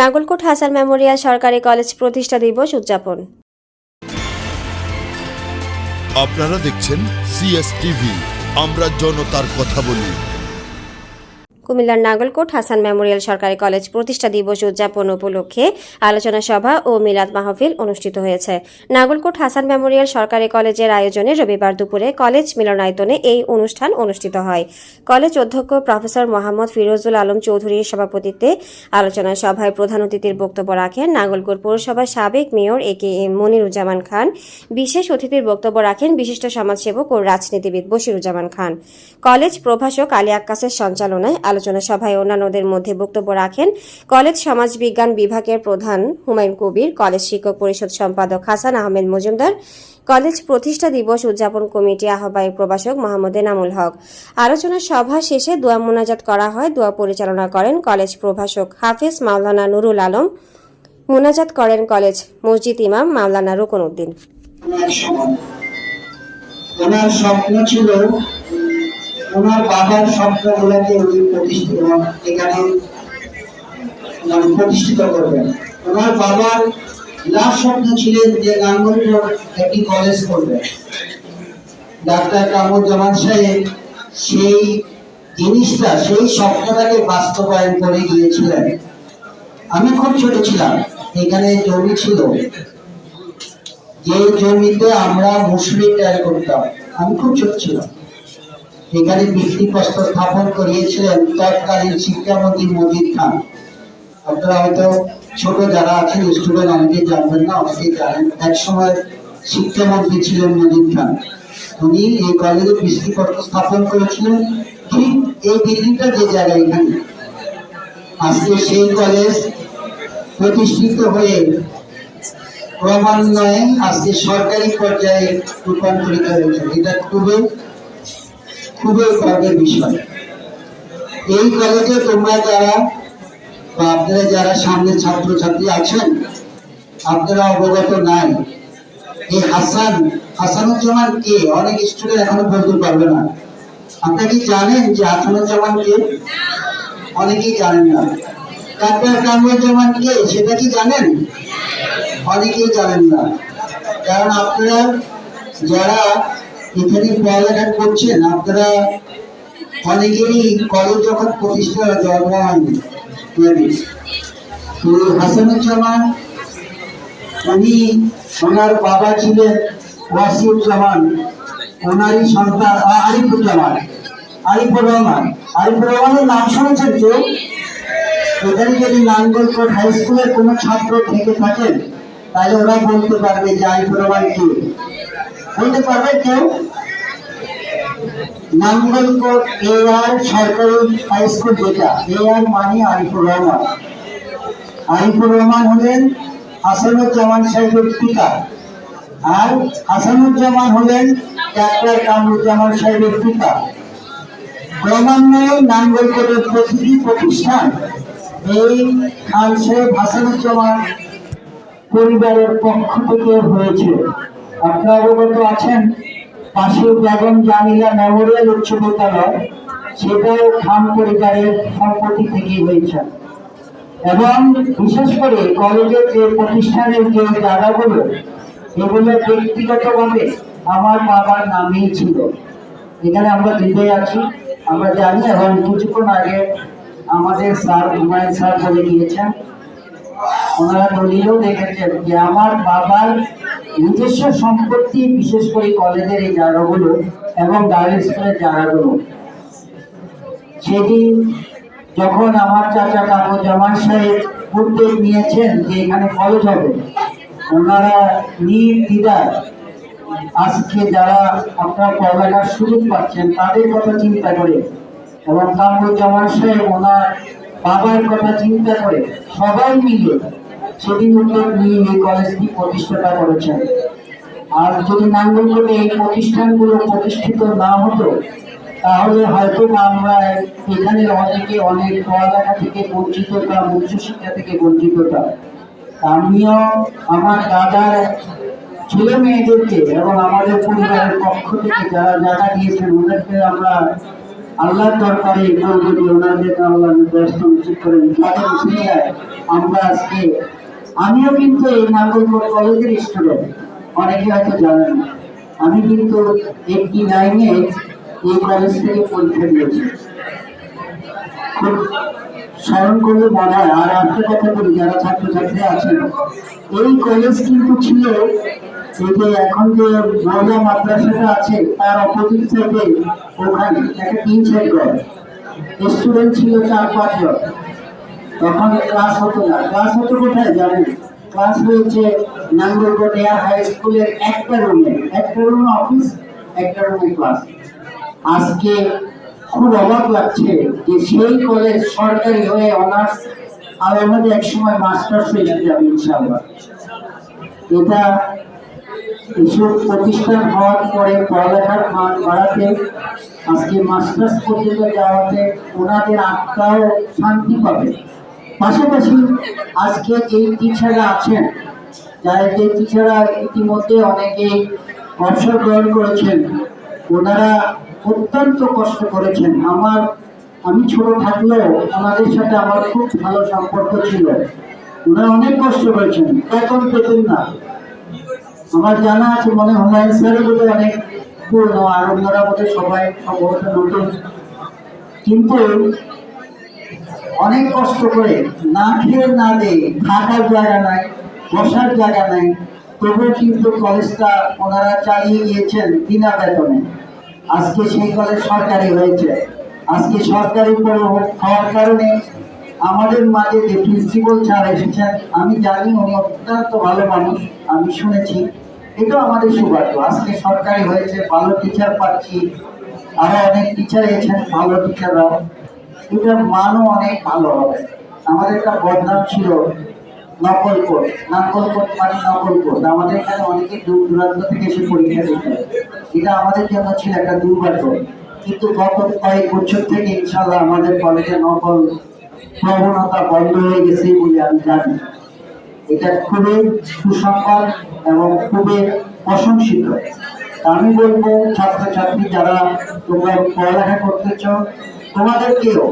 Nangalkot Hasan memorial সরকারি college প্রতিষ্ঠা দিবস উদযাপন। আপনারা দেখছেন সিএসটিভি আমরা জনতার কথা বলি। কুমিল্লার নাগলকোট হাসান মেমোরিয়াল সরকারি কলেজ প্রতিষ্ঠা দিবস উদযাপন উপলক্ষে আলোচনা সভা ও মিলাদ মাহফিল অনুষ্ঠিত হয়েছে। নাগলকোট হাসান মেমোরিয়াল সরকারি কলেজের আয়োজনে রবিবার দুপুরে কলেজ মিলনায়তনে এই অনুষ্ঠান অনুষ্ঠিত হয়। কলেজ অধ্যক্ষ প্রফেসর মোহাম্মদ ফিরোজুল আলম চৌধুরীর সভাপতিত্বে আলোচনা সভায় প্রধান অতিথির বক্তব্য রাখেন নাগলকোট পৌরসভার সাবেক mayor A K M Moniruzzaman Khan. বিশেষ অতিথির বক্তব্য রাখেন বিশিষ্ট সমাজসেবক ও রাজনীতিবিদ বশিরুজ্জামান খান। কলেজ প্রভাষক আলী আক্কাসের সঞ্চালনায় আলোচনা সভায় অন্যান্যদের মধ্যে বক্তব্য রাখেন কলেজ সমাজবিজ্ঞান বিভাগের প্রধান হুমায়ুন কবির, কলেজ শিক্ষক পরিষদ সম্পাদক হাসান আহমেদ মজুমদার, কলেজ প্রতিষ্ঠা দিবস উদযাপন কমিটি আহ্বায়ক প্রভাষক মোহাম্মদ এনামুল হক। আলোচনা সভা শেষে দোয়া মোনাজাত করা হয়, দোয়া পরিচালনা করেন কলেজ প্রভাষক হাফিজ মাওলানা নুরুল আলম, মোনাজাত করেন কলেজ মসজিদ ইমাম মাওলানা রুকন উদ্দিন। ওনার স্বপ্ন ছিল ওনার বাবার স্বপ্নগুলোকে উনি প্রতিষ্ঠিত এখানে প্রতিষ্ঠিত করবেন। ওনার বাবার লাস্ট স্বপ্ন ছিলেন যে নাঙ্গলপুর একটি কলেজ করবেন ডাক্তার কামরুজ্জামান সাহেব সেই জিনিসটা, সেই স্বপ্নটাকে বাস্তবায়ন করে গিয়েছিলেন। আমি খুব ছোট ছিলাম, এখানে জমি ছিল। যে জমিতে আমরা মুসুরি তৈরি করতাম, আমি খুব ছোট ছিলাম। এখানে ভিত্তিপ্রস্তর স্থাপন করিয়েছিলেন তৎকালীন শিক্ষামন্ত্রী মজিদ খান। আপনারা হয়তো ছোট যারা আছেন স্টুডেন্ট অনেকে জানবেন না অনেকেই জানেন। এক সময় শিক্ষামন্ত্রী ছিলেন মজিদ খান। উনি এই কলেজে ভিত্তিপ্রস্তর স্থাপন করেছিলেন ঠিক এই বিল্ডিংটা যে জায়গায় এখানে। আজকে সেই কলেজ প্রতিষ্ঠিত হয়ে ক্রমান্বয়ে আজকে সরকারি পর্যায়ে রূপান্তরিত হয়েছে। এটা খুবই খুবই গর্বের বিষয়। এই কলেজে তোমরা যারা বা আপনারা যারা সামনে ছাত্রছাত্রী আছেন, আপনারা অবগত নাই এই হাসান, হাসানুজ্জামান কে? অনেক স্টুডেন্ট এখনও বলতে পারবে না। আপনারা কি জানেন যে হাসানুজ্জামান কে? অনেকেই জানেন না। ডাক্তার কামরুজ্জামান কে? সেটা কি জানেন? অনেকেই জানেন না। কারণ আপনারা যারা এখানে পড়ালেখা করছেন, আপনারা অনেকেরই কলেজ যখন প্রতিষ্ঠা জন্ম হয়নি তো হাসানুজ্জামান উনি ওনার বাবা ছিলেন ওয়াসিউজ্জামান ওনারই সন্তান আরিফুজ্জামান আরিফুর রহমান। আরিফুর রহমানের নাম শুনেছেন কেউ এখানে যদি নাঙ্গলকোট হাই স্কুলের কোনো ছাত্র থেকে থাকেন, তাহলে ওরা বলতে পারবে যে আরিফুর রহমান কে। বলতে পারবে কেউ? আর সরকারি হাই স্কুল যেটা মানে আরিফুর রহমান। আরিফুর রহমান হলেন সাহেবের পিতা। আর হলেন ডাক্তার কামরুজ্জামান সাহেবের পিতা। ক্রমান্বয়ে প্রতিটি প্রতিষ্ঠান এই খান সাহেব হাসানুজ্জামান পরিবারের পক্ষ থেকে হয়েছে। আপনারা অবগত আছেন পাশে বেগম জামিলা মেমোরিয়াল উচ্চ বিদ্যালয়, সেটাও খান পরিবারের সম্পত্তি থেকে হয়েছে। এবং বিশেষ করে কলেজের যে প্রতিষ্ঠানের যে জায়গাগুলো, এগুলো ব্যক্তিগতভাবে আমার বাবার নামেই ছিল। এখানে আমরা দিতে আছি, আমরা জানি এবং কিছুক্ষণ আগে আমাদের স্যার হুমায়ুন স্যার বলে গিয়েছেন ওনারা দলিলও দেখেছেন যে আমার বাবার নিজস্ব সম্পত্তি, বিশেষ করে কলেজের এই জায়গাগুলো এবং গার্লস স্কুলের জায়গাগুলো। সেদিন যখন আমার চাচা কাকু জামান সাহেব উদ্যোগ নিয়েছেন যে এখানে কলেজ হবে, ওনারা নির্দ্বিধায় আজকে যারা আপনার পড়ালেখার সুযোগ পাচ্ছেন তাদের কথা চিন্তা করে এবং কামরুজ্জামান সাহেব ওনার বাবার কথা চিন্তা করে সবাই মিলে সেদিন উদ্যোগ নিয়ে এই কলেজটি প্রতিষ্ঠাতা করেছেন। আর যদি নাঙ্গলকোটে এই প্রতিষ্ঠানগুলো প্রতিষ্ঠিত না হতো, তাহলে হয়তো আমরা এখানে অনেকে অনেক পড়ালেখা থেকে বঞ্চিত হতাম উচ্চশিক্ষা থেকে বঞ্চিত আমিও আমার দাদার ছেলে মেয়েদেরকে এবং আমাদের পরিবারের পক্ষ থেকে যারা জায়গা দিয়েছেন, ওদেরকে আমরা আল্লাহর দরকারে যদি ওনাদেরকে আল্লাহ ব্যস্ত নিশ্চিত করেন তাদের আমরা আজকে আমিও কিন্তু এই নাগরিক কলেজের স্টুডেন্ট। অনেকে হয়তো জানেন। আমি কিন্তু একটি লাইনে এই কলেজ থেকে পরীক্ষা দিয়েছি। স্মরণ করলে মনে হয়, আর একটা কথা বলি, যারা ছাত্রছাত্রী আছেন, এই কলেজ কিন্তু ছিল যে এখন যে মহিলা মাদ্রাসাটা আছে, তার অপোজিট সাইডে ওখানে একটা তিন সাইড ঘর। স্টুডেন্ট ছিল চার পাঁচজন। তখন ক্লাস হতো না। ক্লাস হতো কোথায় জানেন? ক্লাস হয়েছে নাঙ্গলকোট এয়ার হাই স্কুলের একটা রুমে একটা রুমে অফিস একটা রুমে ক্লাস আজকে খুব অবাক লাগছে যে সেই কলেজ সরকারি হয়ে অনার্স আর আমাদের এক সময় মাস্টার্স হয়ে যাবে ইনশাআল্লাহ। এটা এসব প্রতিষ্ঠান হওয়ার পরে পড়ালেখার মান বাড়াতে, আজকে মাস্টার্স পর্যন্ত যাওয়াতে ওনাদের আত্মাও শান্তি পাবে। পাশাপাশি আজকে এই টিচাররা আছেন, যারা যে টিচাররা ইতিমধ্যে অনেকেই অবসর গ্রহণ করেছেন, ওনারা অত্যন্ত কষ্ট করেছেন। আমার, আমি ছোট থাকলেও ওনাদের সাথে আমার খুব ভালো সম্পর্ক ছিল। ওনারা অনেক কষ্ট করেছেন, এখন পেতেন না। আমার জানা আছে মনে হুমায়ুন স্যারের বোধহয় অনেক পুরনো, আর অন্যরা বোধহয় সবাই সম্ভবত নতুন। কিন্তু অনেক কষ্ট করে না খেয়ে না দিয়ে থাকার জায়গা নাই, বসার জায়গা নাই। তবুও কিন্তু কলেজটা ওনারা চালিয়ে গিয়েছেন বিনা বেতনে। আজকে সেই কলেজ সরকারি হয়েছে। আজকে সরকারি হওয়ার কারণে আমাদের মাঝে যে প্রিন্সিপাল স্যার এসেছেন, আমি জানি উনি অত্যন্ত ভালো মানুষ, আমি শুনেছি। এটাও আমাদের সৌভাগ্য। আজকে সরকারি হয়েছে, ভালো টিচার পাচ্ছি। আরও অনেক টিচার এসেছেন, ভালো টিচাররাও এটার মানও অনেক ভালো হবে। আমাদের একটা বদনাম ছিল নকল কোট নকল মানে নকল কোট আমাদের এখানে অনেকে দূর দূরান্ত থেকে এসে পরীক্ষা দিতে এটা আমাদের জন্য ছিল একটা দুর্ভাগ্য। কিন্তু গত কয়েক বছর থেকে ইনশাল্লাহ আমাদের কলেজে নকল প্রবণতা বন্ধ হয়ে গেছে বলে আমি জানি। এটা খুবই সুসংবাদ এবং খুবই প্রশংসিত। আমি বলব, ছাত্রছাত্রী যারা তোমরা পড়ালেখা করতে করতেছ তোমাদেরকেও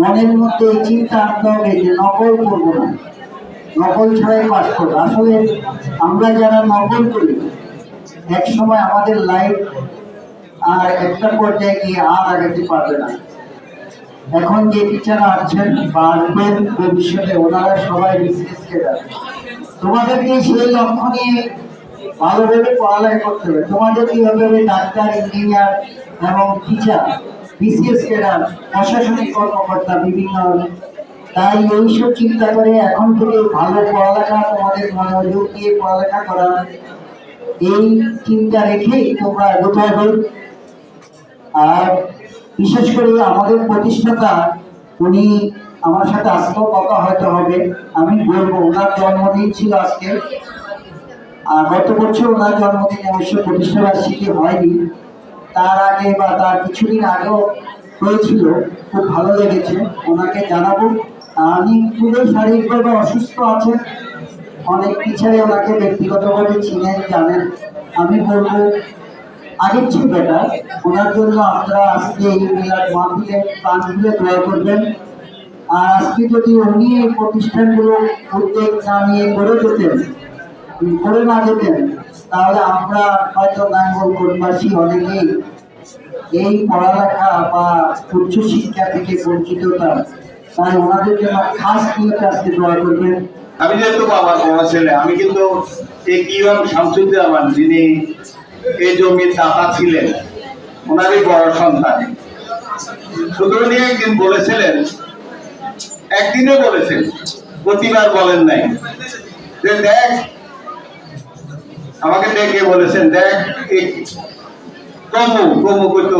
মনের মধ্যে চিন্তা আনতে হবে যে নকল করব না। নকল ছাড়াই পাস করব। আসলে আমরা যারা নকল করি, এক সময় আমাদের লাইফ আর একটা পর্যায়ে গিয়ে আর আগাতে পারবে না। এখন যে টিচার আছেন বা আসবেন ভবিষ্যতে, ওনারা সবাই বিসিএস ক্যাডার তোমাদেরকে সেই লক্ষ্য নিয়ে ভালোভাবে পড়ালেখা করতে হবে। তোমাদের কি হবে ডাক্তার ইঞ্জিনিয়ার এবং টিচার বিসিএস ক্যাডার প্রশাসনিক কর্মকর্তা বিভিন্ন তাই এইসব চিন্তা করে এখন থেকে ভালো পড়ালেখা তোমাদের মনোযোগ দিয়ে পড়ালেখা করা এই চিন্তা রেখেই তোমরা এগোতে হবে আর বিশেষ করে আমাদের প্রতিষ্ঠাতা, উনি আমার সাথে আসতেও কথা হয়তো হবে, আমি বলব, ওনার জন্মদিন ছিল আজকে। আর গত বছর ওনার জন্মদিন অবশ্য প্রতিষ্ঠা বার্ষিকী হয়নি। তার আগে বা তার কিছুদিন আগেও হয়েছিল, খুব ভালো লেগেছে। ওনাকে জানাব। আমি খুবই শারীরিকভাবে অসুস্থ আছেন। অনেক পিছনে ওনাকে ব্যক্তিগতভাবে চিনেন, জানেন। আমি বলব, আগের চেয়ে বেটার ওনার জন্য আপনারা আজকে এই মিলাদ মাহফিলে প্রাণ খুলে দোয়া করবেন। আর আজকে যদি উনি এই প্রতিষ্ঠানগুলো উদ্যোগ না নিয়ে করে যেতেন করে না যেতেন তাহলে আমরা হয়তো নাঙ্গল কোটবাসী অনেকেই এই পড়ালেখা বা উচ্চ শিক্ষা থেকে বঞ্চিত তাই ওনাদের জন্য খাস আজকে করবেন? আমি যেহেতু বাবার বড় ছেলে, আমি কিন্তু এই যিনি এই জমির দাতা ছিলেন, ওনারই বড় সন্তান। উনি একদিন বলেছিলেন একদিনে বলেছেন, প্রতিবার বলেন নাই যে দেখ আমাকে ডেকে বলেছেন, দেখ কমু করতে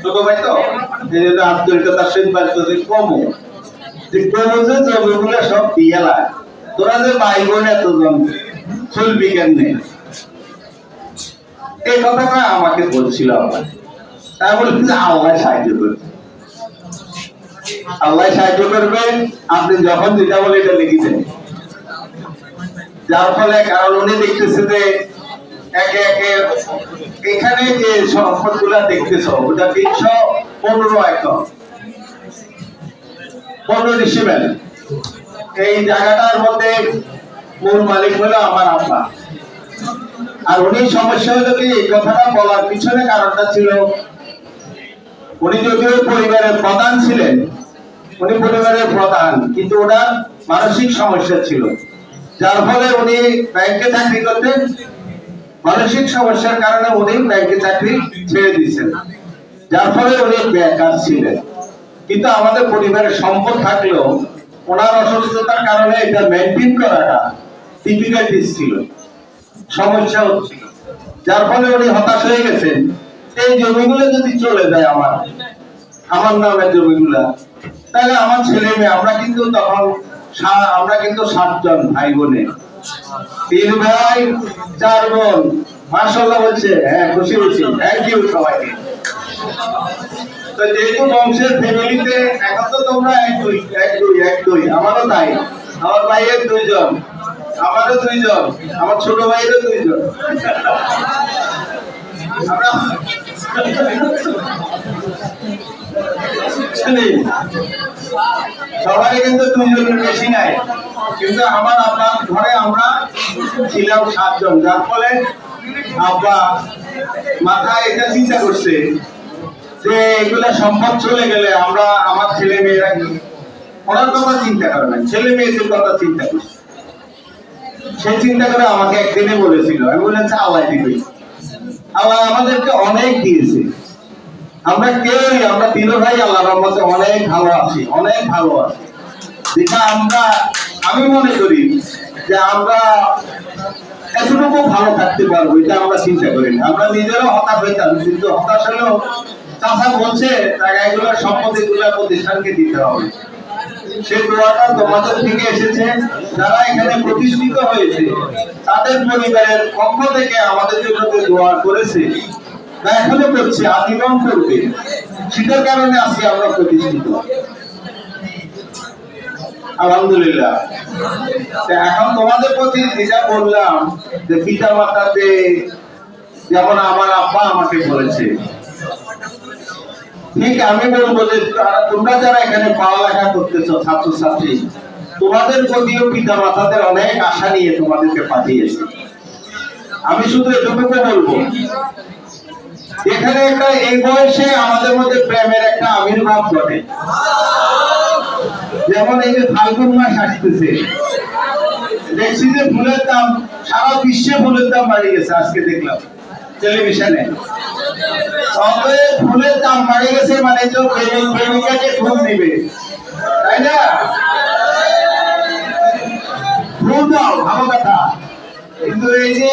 ছোট ভাই তো? এই জন্য বাড়িতে কমু। যে কমু যে জমিগুলো সব দিয়ে লাগ তোরা যে ভাই বোন এতজন, চলবি এই কথাটা আমাকে বলছিল আবার তাই বলি যে, আল্লাহ সাহায্য করবে। আল্লাহ সাহায্য করবে, আপনি যখন যেটা বলে এটা লিখে দেন। যার ফলে কারণ উনি দেখতেছে যে একে একে এখানে যে সম্পদগুলা দেখতেছ, ওটা তিনশো পনেরো একর। পনেরো ডিসিমেল এই জায়গাটার মধ্যে মূল মালিক হলো আমার আব্বা। আর উনি সমস্যা হলো কি, এই কথাটা বলার পিছনে কারণটা ছিল, উনি যদিও পরিবারের প্রধান ছিলেন, উনি পরিবারের প্রধান, কিন্তু ওনার মানসিক সমস্যা ছিল। যার ফলে উনি ব্যাংকে চাকরি করতেন। মানসিক সমস্যার কারণে উনি ব্যাংকে চাকরি ছেড়ে দিয়েছেন। যার ফলে উনি বেকার ছিলেন। কিন্তু আমাদের পরিবারের সম্পদ থাকলেও ওনার অসুস্থতার কারণে এটা মেনটেন করাটা ডিফিকাল্টিস ছিল সমস্যা হচ্ছিল যার ফলে উনি হতাশ হয়ে গেছেন। এই জমিগুলো যদি চলে যায় আমার আমার নামের জমিগুলা, তাহলে আমার ছেলে মেয়ে, আমরা কিন্তু তখন আমরা কিন্তু সাতজন ভাই বোনে। তিন ভাই, চার বোন। মার্শাল্লাহ বলছে হ্যাঁ খুশি হয়েছি। থ্যাংক ইউ সবাইকে। তো যেহেতু বংশের ফ্যামিলিতে এখন তো তোমরা এক দুই এক দুই এক দুই, আমারও তাই। আমার ভাইয়ের দুইজন, আমারও দুইজন, আমার ছোট ভাইয়েরও দুইজন। আমরা শুনি, সবারই কিন্তু দুইজনের বেশি নাই। কিন্তু আমার আব্বার ঘরে আমরা ছিলাম সাতজন যার ফলে আব্বা মাথায় এটা চিন্তা করছে যে এগুলা সম্পদ চলে গেলে আমরা আমার ছেলে মেয়েরা ওনার কথা চিন্তা করে না ছেলে মেয়েদের কথা চিন্তা করছে। সে চিন্তা করে আমাকে একদিনে বলেছিল আমি বলেছি আল্লাহ দিবে। আল্লাহ আমাদেরকে অনেক দিয়েছে। আমরা কেউই, আমরা তিন ভাই আল্লাহ রহমতে অনেক ভালো আছি, অনেক ভালো আছি। যেটা আমরা, আমি মনে করি যে আমরা এতটুকু ভালো থাকতে পারব, এটা আমরা চিন্তা করি না। আমরা নিজেরও হতাশ হইতাম, কিন্তু হতাশ হলেও চাষা বলছে টাকা এগুলো সম্পত্তি গুলো প্রতিষ্ঠানকে দিতে হবে। সেই দোয়াটা তোমাদের থেকে এসেছে। যারা এখানে প্রতিষ্ঠিত হয়েছে, তাদের পরিবারের পক্ষ থেকে আমাদের জন্য দোয়া করেছে তা এখনও করছে আজীবন করবে। সেটার কারণে আজকে আমরা প্রতিষ্ঠিত। আলহামদুলিল্লাহ। এখন তোমাদের প্রতি যেটা বললাম, যে পিতা মাতাতে যেমন আমার আব্বা আমাকে বলেছে, ঠিক আমি বলব যে তোমরা যারা এখানে পড়ালেখা করতেছো, ছাত্রছাত্রী, তোমাদের প্রতিও পিতা মাতাদের অনেক আশা নিয়ে তোমাদেরকে পাঠিয়েছে। আমি শুধু এটুকু বলব এখানে একটা এই বয়সে আমাদের মধ্যে প্রেমের একটা আবির্ভাব ঘটে। যেমন এই যে ফাল্গুন মাস আসতেছে। দেখছি যে ফুলের দাম, সারা বিশ্বে ফুলের দাম বাড়ি গেছে আজকে দেখলাম টেলিভিশনে। অতএব ফুলের দাম বাড়ে গেছে মানে তো প্রেমিক, প্রেমিকাকে ফুল দিবে। তাই না? ফুল দাও, ভালো কথা। কিন্তু এই যে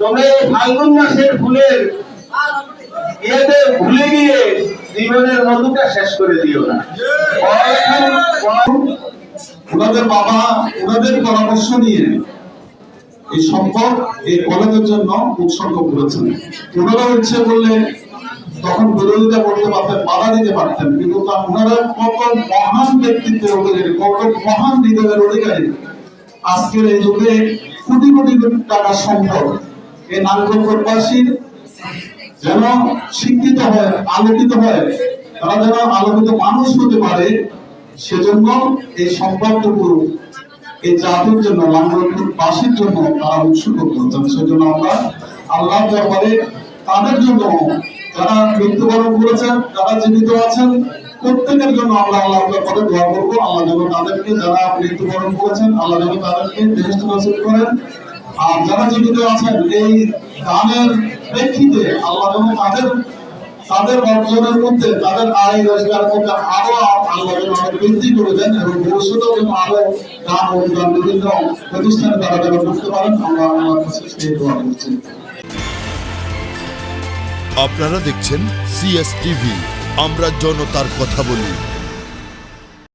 তবে ফাল্গুন মাসের ফুলের ইয়েতে ভুলে গিয়ে জীবনের মধুটা শেষ করে দিও না। ওনাদের বাবা ওনাদের পরামর্শ নিয়ে এই সম্পদ, এই কলেজের জন্য উৎসর্গ করেছেন। ওনারা ইচ্ছে করলে তখন বিরোধিতা করতে পারতেন, বাধা দিতে পারতেন। কিন্তু তা ওনারা কত মহান ব্যক্তিত্বের অধিকারী, কত মহান হৃদয়ের অধিকারী। আজকের এই যুগে কোটি কোটি টাকা সম্পদ এই নাগরিকবাসী যেন শিক্ষিত হয়, আলোকিত হয়, তারা যেন আলোকিত মানুষ হতে পারে, সেজন্য এই সম্পদটুকু এই জাতির জন্য বাসীর জন্য তারা উৎসুক করতেন সেজন্য আমরা আল্লাহ দরবারে তাদের জন্য যারা মৃত্যুবরণ করেছেন, যারা জীবিত আছেন প্রত্যেকের জন্য আমরা আল্লাহ দরবারে দোয়া করব। আল্লাহ যেন তাদেরকে, যারা মৃত্যুবরণ করেছেন, আল্লাহ যেন তাদেরকে বেহেশত নসিব করেন। আর যারা জীবিত আছেন, এই দানের প্রেক্ষিতে আল্লাহ যেন তাদের তাদের অর্জনের মধ্যে, তাদের আয় রোজগার মধ্যে আরও আল্লাহ যেন আরও বৃদ্ধি করে দেন এবং ভবিষ্যতেও যেন আরও দান অনুদান বিভিন্ন প্রতিষ্ঠানে তারা যেন করতে পারেন, আমরা আমার কাছে সেই দোয়া করছি। আপনারা দেখছেন সিএস টিভি আমরা জনতার কথা বলি।